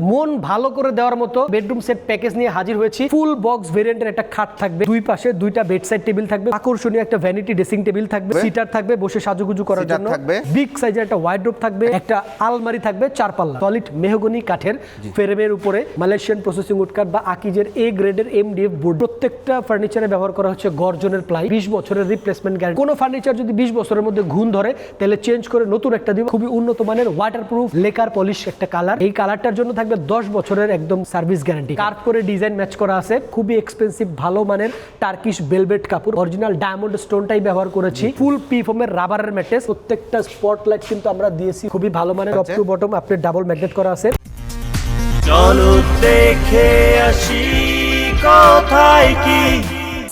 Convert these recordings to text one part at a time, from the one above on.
মন ভালো করে দেওয়ার মতো বেডরুম সেট প্যাকেজ নিয়ে হাজির হয়েছি। ফুল বক্স ভেরিয়েন্টের একটা খাট থাকবে। দুই পাশে দুইটা বেড সাইড টেবিল থাকবে। আকর্ষণীয় একটা ভ্যানিটি ড্রেসিং টেবিল থাকবে। সিটার থাকবে বসে সাজুগুজু করার জন্য। থাকবে। বিগ সাইজের একটা ওয়াইড্রোপ থাকবে। একটা আলমারি থাকবে চার পাল্লা সলিড মেহগনি কাঠের ফ্রেমের উপরে মালয়েশিয়ান প্রসেসিং উডকাট বা আকিজের এ গ্রেডের এমডিএফ বোর্ড প্রত্যেকটা ফার্নিচারে ব্যবহার করা হচ্ছে গর্জনের প্লাই বিশ বছরের রিপ্লেসমেন্ট গ্যারান্টি কোনো ফার্নিচার যদি বিশ বছরের মধ্যে ঘুণ ধরে তাহলে চেঞ্জ করে নতুন একটা দিব। খুবই উন্নত মানের ওয়াটারপ্রুফ লেকার পলিশ একটা কালার এই কালারটার জন্য থাকবে দশ বছরের একদম সার্ভিস গ্যারান্টি কার্ভ করে ডিজাইন ম্যাচ করা আছে খুবই এক্সপেন্সিভ ভালো মানের টার্কিশ বেলভেট কাপড়। অরিজিনাল ডায়মন্ড স্টোনটাই ব্যবহার করেছি। ফুল পি ফোমের রাবারের ম্যাট্রেস প্রত্যেকটা স্পটলাইট কিন্তু আমরা দিয়েছি। খুবই ভালো মানের টপ টু বটম আপনি ডাবল ম্যাগনেট করা আছে। চলো দেখে আসি কোথায় কি?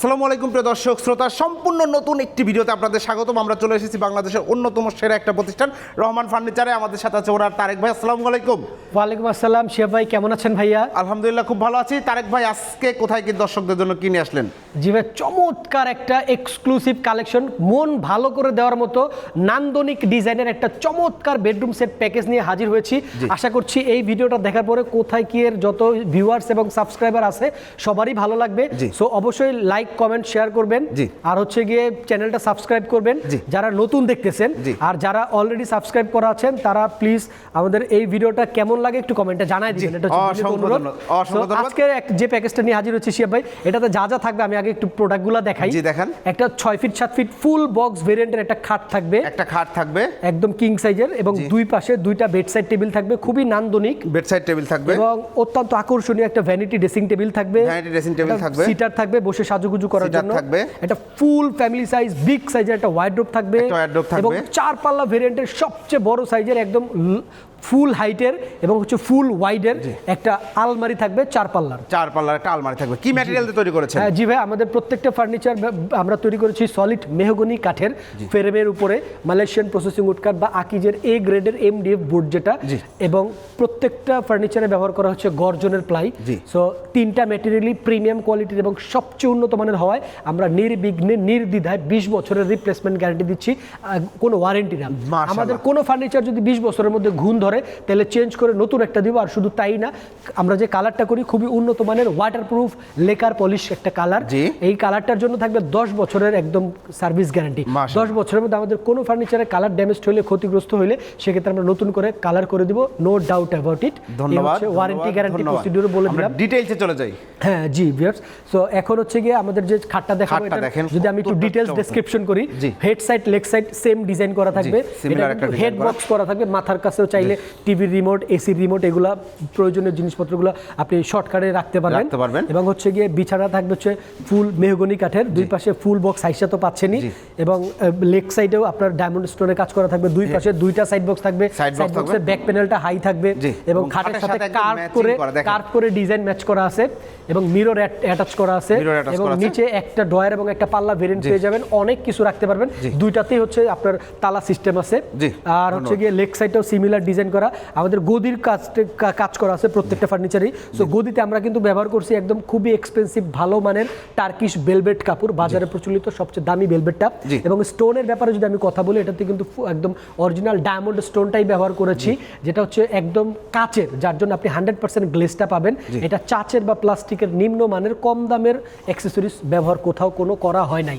আসসালামু আলাইকুম প্রিয় দর্শক শ্রোতা সম্পূর্ণ নতুন একটি ভিডিওতে আপনাদের স্বাগতম। আমরা চলে এসেছি বাংলাদেশের অন্যতম সেরা একটা প্রতিষ্ঠান রহমান ফার্নিচারে। আমাদের সাথে আছে ওনার তারেক ভাই আসসালামু আলাইকুম। ওয়ালাইকুম আসসালাম শিয়া ভাই কেমন আছেন ভাইয়া? আলহামদুলিল্লাহ খুব ভালো আছি। তারেক ভাই আজকে কোথায় কি দর্শকদের জন্য কিনে আসলেন? জি ভাই চমৎকার একটা এক্সক্লুসিভ কালেকশন মন ভালো করে দেওয়ার মতো নান্দনিক ডিজাইনের একটা চমৎকার বেডরুম সেট প্যাকেজ নিয়ে হাজির হয়েছি। আশা করছি এই ভিডিওটা দেখার পরে কোথায় কি এর যত ভিউয়ার্স এবং সাবস্ক্রাইবার আছে সবারই ভালো লাগবে। সো অবশ্যই লাইক কমেন্ট শেয়ার করবেন। আর হচ্ছে গিয়ে চ্যানেলটা সাবস্ক্রাইব করবেন। যারা নতুন দেখতেছেন আর যারা অলরেডি সাবস্ক্রাইব করা আছেন তারা প্লিজ আমাদের এই ভিডিওটা কেমন লাগে একটু কমেন্টে জানাই দিবেন। এটা। আজকে যে প্যাকেজটা নিয়ে হাজির হচ্ছে শিয়া ভাই এটাতে যা যা থাকবে আমি আগে একটু প্রোডাক্টগুলো দেখাই। জি, দেখান। একটা ছয় ফিট সাত ফিট ফুল বক্স ভেরিয়েন্টের একটা খাট থাকবে। একটা খাট থাকবে। একদম কিং সাইজের এবং দুই পাশে দুইটা বেড সাইড টেবিল থাকবে খুবই নান্দনিক। বেডসাইড টেবিল থাকবে। এবং অত্যন্ত আকর্ষণীয় একটা ভ্যানিটি ড্রেসিং টেবিল থাকবে। Vanity dressing table থাকবে। সিটার থাকবে বসে সাজুগুজু করার জন্য থাকবে। একটা ফুল ফ্যামিলি সাইজ বিগ সাইজের একটা wardrobe থাকবে। এবং চার পাল্লা ভেরিয়েন্টের সবচেয়ে বড় সাইজের একদম ফুল হাইটের এবং হচ্ছে ফুল ওয়াইডের একটা আলমারি থাকবে চার পাল্লার। চার পাল্লার একটা আলমারি থাকবে। কি ম্যাটেরিয়াল দিয়ে তৈরি করেছে হ্যাঁ জি ভাই আমাদের প্রত্যেকটা ফার্নিচার আমরা তৈরি করেছি সলিড মেহগনি কাঠের ফ্রেমের উপরে মালয়েশিয়ান প্রসেসিং উডকাট বা আকিজের এ গ্রেডের এম এমডিএফ বোর্ড যেটা। এবং প্রত্যেকটা ফার্নিচারে ব্যবহার করা হচ্ছে গর্জনের প্লাই। সো তিনটা ম্যাটেরিয়ালি প্রিমিয়াম কোয়ালিটির এবং সবচেয়ে উন্নত মানের হওয়ায় আমরা নির্বিঘ্নে নির্দ্বিধায় বিশ বছরের রিপ্লেসমেন্ট গ্যারান্টি দিচ্ছি। কোনো ওয়ারেন্টি না। আমাদের কোনো ফার্নিচার যদি বিশ বছরের মধ্যে ঘুণ ধরে তাহলে চেঞ্জ করে নতুন একটা দিব আর শুধু তাই না আমরা যে কালারটা করি খুবই উন্নত মানের ওয়াটারপ্রুফ লেকার পলিশ একটা কালার এই কালারটার জন্য থাকবে দশ বছরের একদম সার্ভিস গ্যারান্টি দশ বছরের মধ্যে আমাদের কোনো ফার্নিচারে কালার ড্যামেজ হলে ক্ষতিগ্রস্ত হলে সেক্ষেত্রে আমরা নতুন করে কালার করে দিব নো ডাউট অ্যাবাউট ইট ধন্যবাদ ওয়ারেন্টি গ্যারান্টি প্রসিডিউর বলে দিলাম। ডিটেইলসে চলে যাই। হ্যাঁ জি ভিউয়ার্স সো এখন হচ্ছে গিয়ে আমাদের যে খাটটা দেখাবো এটা যদি আমি একটু ডিটেইলস ডেসক্রিপশন করি head side leg side same design করা থাকবে। design হেড করা। বক্স করা থাকবে মাথার কাছেও চাইলে টিভির রিমোট এসির রিমোট এগুলা প্রয়োজনীয় জিনিসপত্রগুলো আপনি শর্টকাটে রাখতে পারবেন। রাখতে পারবেন। এবং হচ্ছে গিয়ে বিছানা থাকবে হচ্ছে ফুল মেহগনি কাঠের দুই পাশে ফুল বক্স হাইসা তো পাচ্ছেনই। এবং লেগ সাইডেও আপনার ডায়মন্ড স্টোনের কাজ করা থাকবে দুই পাশে দুইটা সাইড বক্স থাকবে। সাইড বক্সের ব্যাক প্যানেলটা হাই থাকবে। এবং খাটের সাথে কার্ভ করে কার্ভ করে ডিজাইন ম্যাচ করা আছে এবং মিরর অ্যাটাচ করা আছে। এবং নিচে একটা ডয়ার এবং একটা পাল্লা ভেরিয়েন্ট পেয়ে যাবেন। অনেক কিছু রাখতে পারবেন। দুইটাতেই হচ্ছে আপনার তালা সিস্টেম আছে। আর হচ্ছে গিয়ে লেগ সাইডটাও সিমিলার ডিজাইন করা আমাদের গদির কাজ কাজ করা আছে প্রত্যেকটা ফার্নিচারই সো গদিতে আমরা কিন্তু ব্যবহার করছি একদম খুবই এক্সপেন্সিভ ভালো মানের টার্কিশ বেলভেট কাপড় বাজারে প্রচলিত সবচেয়ে দামি বেলভেটটা এবং স্টোনের ব্যাপারে যদি আমি কথা বলি এটাতে কিন্তু একদম অরিজিনাল ডায়মন্ড স্টোনটাই ব্যবহার করেছি যেটা হচ্ছে একদম কাচের যার জন্য আপনি হান্ড্রেড পার্সেন্ট গ্লেসটা পাবেন। এটা চাচের বা প্লাস্টিকের নিম্ন মানের কম দামের অ্যাক্সেসরিজ ব্যবহার কোথাও কোনো করা হয় নাই?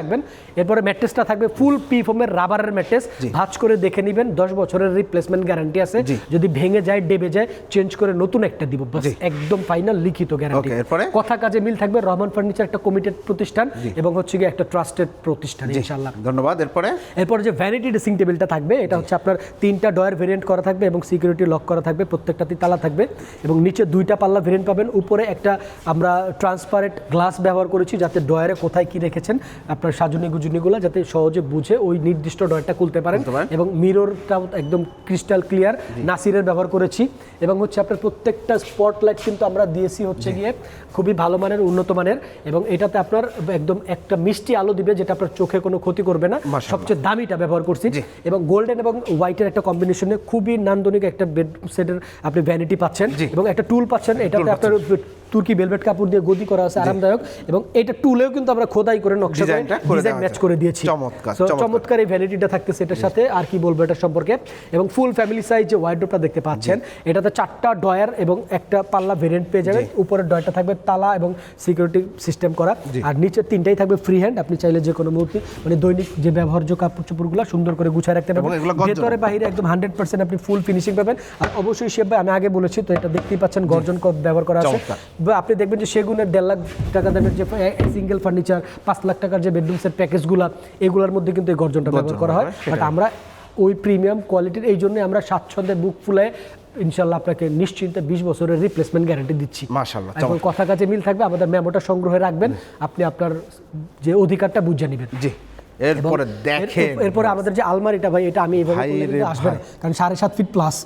থাকবেন। এরপরে ম্যাট্রেসটা থাকবে ফুল পি ফোমের রাবারের ম্যাট্রেস ভাঁজ করে দেখে নেবেন দশ বছরের রিপ্লেসমেন্ট গ্যারান্টি আছে। যদি ভেঙে যায় ডেবে যায় চেঞ্জ করে নতুন একটা দিব। একদম ফাইনাল লিখিত গ্যারান্টি কথা কাজে মিল থাকবে রহমান ফার্নিচার একটা কমিটেড প্রতিষ্ঠান এবং হচ্ছে গিয়ে একটা ট্রাস্টেড প্রতিষ্ঠান ইনশাআল্লাহ। ধন্যবাদ। এরপরে? এরপর যে ভ্যানিটি ড্রেসিং টেবিলটা থাকবে এটা হচ্ছে আপনার তিনটা ডয়ার ভেরিয়েন্ট করা থাকবে এবং সিকিউরিটি লক করা থাকবে প্রত্যেকটাতে তালা থাকবে এবং নিচে দুইটা পাল্লা ভেরিয়েন্ট পাবেন। উপরে একটা আমরা ট্রান্সপারেন্ট গ্লাস ব্যবহার করেছি যাতে ডয়ারে কোথায় কি রেখেছেন আপনার সাজুনি গুজুনিগুলো যাতে সহজে বুঝে ওই নির্দিষ্ট ডয়ারটা খুলতে পারেন খুলতে পারেন। এবং মিররটাও একদম ক্রিস্টাল ক্লিয়ার নাসিরের ব্যবহার করেছি। এবং হচ্ছে আপনার প্রত্যেকটা স্পটলাইট কিন্তু আমরা দিয়েছি হচ্ছে গিয়ে খুবই ভালো মানের উন্নত মানের এবং এটাতে আপনার একদম একটা মিষ্টি আলো দিবে যেটা আপনার চোখে কোনো ক্ষতি করবে না। সবচেয়ে দামিটা ব্যবহার করছি। এবং গোল্ডেন এবং হোয়াইটের একটা কম্বিনেশনে খুবই নান্দনিক একটা বেড সেটের আপনি ভ্যানিটি পাচ্ছেন এবং একটা টুল পাচ্ছেন। এটাতে আপনার তুর্কি বেলভেট কাপড় দিয়ে গদি করা আছে আরামদায়ক। এবং এটা টুলেও কিন্তু আমরা খোদাই করে নকশা ডিজাইন ম্যাচ করে দিয়েছি। চমৎকার, এই ভ্যানিটিটা থাকতেছে এটার সাথে আর কি বলব এটা সম্পর্কে? এবং ফুল ফ্যামিলি সাইজ যে ওয়াইড্রোপটা দেখতে পাচ্ছেন এটাতে চারটা ডয়ার এবং একটা পাল্লা ভেরিয়েন্ট পেয়ে যাবেন। উপরের ডয়ারটা থাকবে তালা এবং সিকিউরিটি সিস্টেম করা। আর নিচে তিনটাই থাকবে ফ্রি হ্যান্ড আপনি চাইলে যে কোনো মুহূর্তে মানে দৈনিক যে ব্যবহার্য কাপড় চোপড়গুলো সুন্দর করে গুছিয়ে রাখতে পারবেন। ভেতরে বাইরে একদম হান্ড্রেড পার্সেন্ট আপনি ফুল ফিনিশিং পাবেন। আর অবশ্যই শেপ আমি আগে বলেছি তো এটা দেখতেই পাচ্ছেন গর্জন ব্যবহার করা আছে। আপনি দেখবেন যে সেগুনের দেড় লাখ টাকা দামের যে সিঙ্গেল ফার্নিচার পাঁচ লাখ টাকার যে বেডরুম সেট প্যাকেজগুলো এগুলোর মধ্যে কিন্তু এই গর্জনটা ব্যবহার করা হয় বাট আমরা ওই প্রিমিয়াম কোয়ালিটির এই জন্য আমরা স্বাচ্ছন্দ্যে বুক ফুলে ইনশাল্লাহ আপনাকে নিশ্চিন্তে বিশ বছরের রিপ্লেসমেন্ট গ্যারান্টি দিচ্ছি। কথা কাছে মিল থাকবে আমাদের মেমোটা সংগ্রহে রাখবেন আপনি আপনার যে অধিকারটা বুঝে নেবেন। জি। এরপরে দেখেন এরপরে আমাদের যে আলমারিটা ভাই এটা আমি কিন্তু আসবে না। কারণ সাড়ে সাত ফিট প্লাস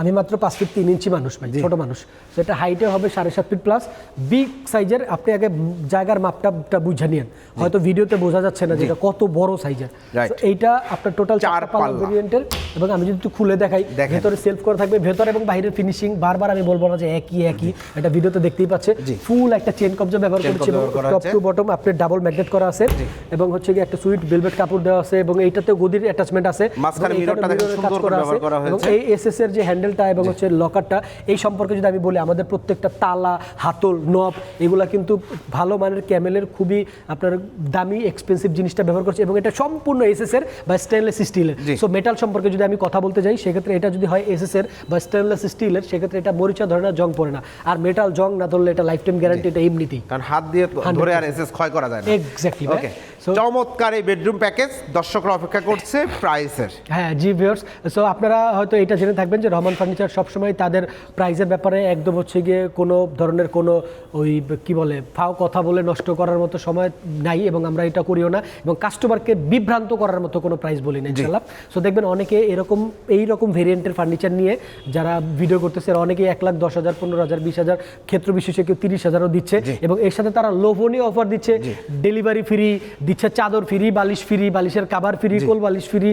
আমি মাত্র পাঁচ ফিট তিন ইঞ্চি মানুষ ভাই ছোট মানুষ। তো এটা হাইটে হবে সাড়ে সাত ফিট প্লাস বিগ সাইজের আপনি আগে জায়গার মাপটা বুঝে নিন হয়তো ভিডিওতে বোঝা যাচ্ছে না যে এটা কত বড় সাইজের. এইটা আপনার টোটাল চার পাল্লা। ভেরিয়েন্টের এবং আমি যদি খুলে দেখাই। ভেতরে সেলফ করা থাকবে। ভেতর এবং বাইরের ফিনিশিং বারবার আমি বলব না যে একই একই। এটা ভিডিওতে দেখতেই পাচ্ছে ফুল একটা চেন কবজা ব্যবহার করেছি টপ টু বটম আপনার ডাবল ম্যাগনেট করা আছে। এবং হচ্ছে কি একটা সুইট ভেলভেট কাপড় দেওয়া আছে এবং এইটাতে গদির অ্যাটাচমেন্ট আছে মাঝখানে এবং কাজ সুন্দর করে ব্যবহার করা এবং হয়েছে। এই এসএস এর যে হ্যান্ডেলটা এবং হচ্ছে লকারটা এই সম্পর্কে যদি আমি বলি আমাদের প্রত্যেকটা তালা হাতল নব এগুলা কিন্তু ভালো মানের ক্যামেলের খুবই আপনার দামি এক্সপেন্সিভ জিনিসটা ব্যবহার করছে এবং এটা সম্পূর্ণ এসএস এর বা স্টেনলেস স্টিলের সো মেটাল সম্পর্কে যদি আমি কথা বলতে যাই সেক্ষেত্রে এটা যদি হয় এসএস এর বা স্টেনলেস স্টিলের সেক্ষেত্রে এটা মরিচা ধরে না জং পড়ে না। আর মেটাল জং না ধরলে এটা লাইফ টাইম গ্যারান্টি এটা এমনিতেই। কারণ হাত দিয়ে ধরে আর এসএস ক্ষয় করা যায় না। ভাই। ওকে চমৎকার এই বেডরুম প্যাকেজ দর্শকরা অপেক্ষা করছে প্রাইসের হ্যাঁ জি ভিউয়ার্স সো আপনারা হয়তো এটা জেনে থাকবেন যে রহমান ফার্নিচার সবসময় তাদের প্রাইসের ব্যাপারে একদম হচ্ছে গিয়ে কোনো ধরনের কোনো ওই কি বলে ফাও কথা বলে নষ্ট করার মতো সময় নাই এবং আমরা এটা করিও না এবং কাস্টমারকে বিভ্রান্ত করার মতো কোনো প্রাইস বলি না ইনশাল্লাহ সো দেখবেন অনেকে এরকম এই রকম ভেরিয়েন্টের ফার্নিচার নিয়ে যারা ভিডিও করতেছে অনেকেই এক লাখ দশ হাজার পনেরো হাজার বিশ হাজার ক্ষেত্র বিশেষে কেউ তিরিশ হাজারও দিচ্ছে এবং এর সাথে তারা লোভনীয় অফার দিচ্ছে। ডেলিভারি ফ্রি দিচ্ছে চাদর ফ্রি বালিশ ফ্রি বালিশের কাভার ফ্রি কোল বালিশ ফ্রি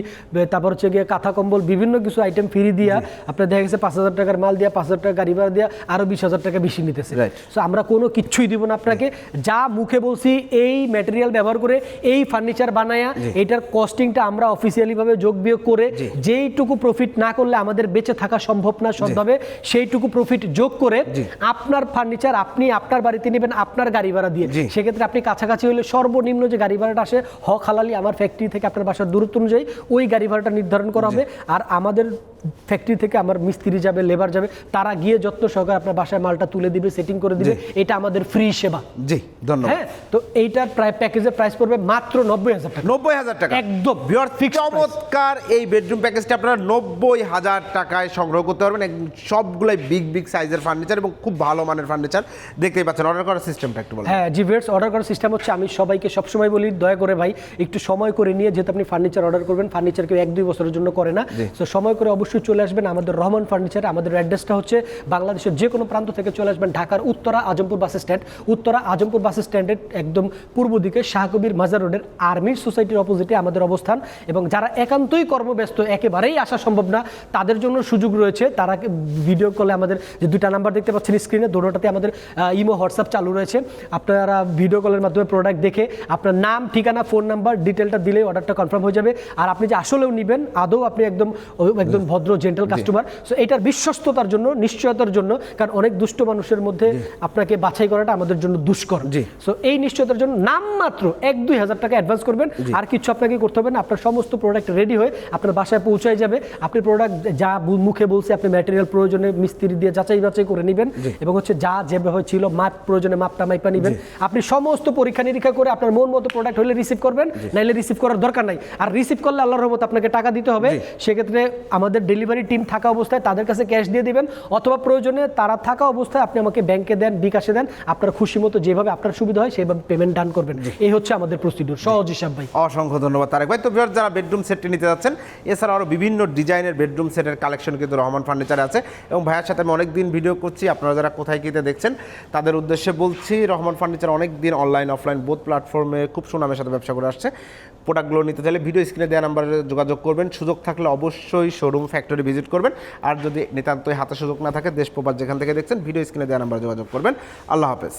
তারপর হচ্ছে গিয়ে কাঁথা কম্বল বিভিন্ন কিছু আইটেম ফ্রি দিয়া আপনার দেখা গেছে পাঁচ হাজার টাকার মাল দিয়া পাঁচ হাজার টাকা গাড়ি ভাড়া দিয়া আরও বিশ হাজার টাকা বেশি নিতেছে। সো আমরা কোনো কিচ্ছুই দিব না আপনাকে। যা মুখে বলছি এই ম্যাটেরিয়াল ব্যবহার করে এই ফার্নিচার বানায়া এটার কস্টিংটা আমরা অফিসিয়ালি ভাবে যোগ বিয়োগ করে যেইটুকু প্রফিট না করলে আমাদের বেঁচে থাকা সম্ভব না সৎভাবে সেইটুকু প্রফিট যোগ করে আপনার ফার্নিচার আপনি আপনার বাড়িতে নেবেন আপনার গাড়ি ভাড়া দিয়ে। সেক্ষেত্রে আপনি কাছাকাছি হলে সর্বনিম্ন যে গাড়ি ভাড়াটা আসে হক হালালি আমার ফ্যাক্টরি থেকে আপনার বাসার দূরত্ব অনুযায়ী ওই গাড়ি ভাড়াটা নির্ধারণ করা হবে। আর আমাদের ফ্যাক্টরি থেকে আমার মিস্ত্রি যাবে লেবার যাবে তারা গিয়ে যত্ন সহকারে আপনার বাসায় মালটা তুলে দিবে সেটিং করে দিবে। এটা আমাদের ফ্রি সেবা। জি ধন্যবাদ। হ্যাঁ তো এইটার প্রায় প্যাকেজের প্রাইস পড়বে মাত্র নব্বই হাজার টাকা। নব্বই হাজার টাকা। একদম বিয়ার price। চমৎকার এই বেডরুম প্যাকেজটা আপনারা নব্বই হাজার টাকায় সংগ্রহ করতে পারবেন। সবগুলাই বিগ বিগ সাইজের ফার্নিচার এবং খুব ভালো মানের ফার্নিচার দেখতেই পাচ্ছেন অর্ডার করার সিস্টেমটা একটু বলেন। হ্যাঁ জি জিভিয়ার্স অর্ডার করার সিস্টেম হচ্ছে আমি সবাইকে সবসময় বলি দয়া করে ভাই একটু সময় করে নিয়ে যেহেতু আপনি ফার্নিচার অর্ডার করবেন ফার্নিচার কেউ এক দুই বছরের জন্য করে না। তো সময় করে অবশ্যই চলে আসবেন আমাদের রহমান ফার্নিচার আমাদের অ্যাড্রেসটা হচ্ছে বাংলাদেশের যে কোনো প্রান্ত থেকে চলে আসবেন ঢাকার Uttara Azampur bus stand Uttara Azampur bus স্ট্যান্ডের একদম পূর্ব দিকে শাহকবির মাজার রোডের আর্মির সোসাইটির অপোজিটে আমাদের অবস্থান। এবং যারা একান্তই কর্মব্যস্ত একেবারেই আসা সম্ভব না তাদের জন্য সুযোগ রয়েছে। তারা ভিডিও কলে আমাদের যে দুইটা নাম্বার দেখতে পাচ্ছেন স্ক্রিনে দুটোটাতে আমাদের ইমো হোয়াটসঅ্যাপ চালু রয়েছে। আপনারা ভিডিও কলের মাধ্যমে প্রোডাক্ট দেখে আপনার নাম ঠিকানা ফোন নাম্বার ডিটেলটা দিলে অর্ডারটা কনফার্ম হয়ে যাবে। আর আপনি যে আসলেও নেবেন আদৌ আপনি একদম একদম ভদ্র জেন্টাল কাস্টমার সো এটার বিশ্বস্ততার জন্য নিশ্চয়তার জন্য কারণ অনেক দুষ্ট মানুষের মধ্যে আপনাকে বাছাই করাটা আমাদের জন্য দুষ্কর। জি। সো এই নিশ্চয়তার জন্য নাম মাত্র এক দুই হাজার টাকা অ্যাডভান্স করবেন। আর কিছু আপনাকে করতে হবে না আপনার সমস্ত প্রোডাক্ট রেডি হয়ে আপনার বাসায় পৌঁছায় যাবে। আপনি প্রোডাক্ট যা মুখে বলছে আপনি ম্যাটেরিয়াল প্রয়োজনে মিস্ত্রি দিয়ে যাচাই বাছাই করে নেবেন এবং হচ্ছে যা যেভাবে ছিল মাপ প্রয়োজনে মাপটা মাইপা নেবেন। আপনি সমস্ত পরীক্ষা নিরীক্ষা করে আপনার মন মতো প্রোডাক্ট হলে রিসিভ করবেন। নাইলে রিসিভ করার দরকার নাই। আর রিসিভ করলে আল্লাহর রহমত আপনাকে টাকা দিতে হবে। সেক্ষেত্রে আমাদের ডেলিভারি টিম থাকা অবস্থায় তাদের কাছে ক্যাশ দিয়ে দিবেন। অথবা প্রয়োজনে তারা থাকা অবস্থায় আপনি আমাকে ব্যাংকে দেন বিকাশে দেন। আপনার খুশি মতো যেভাবে আপনার সুবিধা হয় সেভাবে পেমেন্ট ডান করবেন। এই হচ্ছে আমাদের প্রসিডিউর সহজ হিসাব ভাই। অসংখ্য ধন্যবাদ তারেক ভাই। তো যারা বেডরুম সেটটি নিতে যাচ্ছেন এছাড়া আরও বিভিন্ন ডিজাইনের বেডরুম সেটের কালেকশন কিন্তু রহমান ফার্নিচারে আছে। এবং ভাইয়ের সাথে আমি অনেক দিন ভিডিও করছি আপনারা যারা কোথায় কিতে দেখছেন তাদের উদ্দেশ্যে বলছি রহমান ফার্নিচার অনেক দিন অনলাইন অফলাইন বোথ প্ল্যাটফর্মে খুব সুনামের সাথে ব্যবসা করে আসছে। প্রোডাক্টগুলো নিতে চাইলে ভিডিও স্ক্রিনে দেওয়া নাম্বারে যোগাযোগ করবেন। সুযোগ থাকলে অবশ্যই শোরুম ফ্যাক্টরি ভিজিট করবেন। আর যদি নিতান্তই হাতে সুযোগ না থাকে, দেশ যেখান থেকে দেখছেন ভিডিও স্ক্রিনে দেওয়া নাম্বারে যোগাযোগ করবেন। আল্লাহ হাফেজ।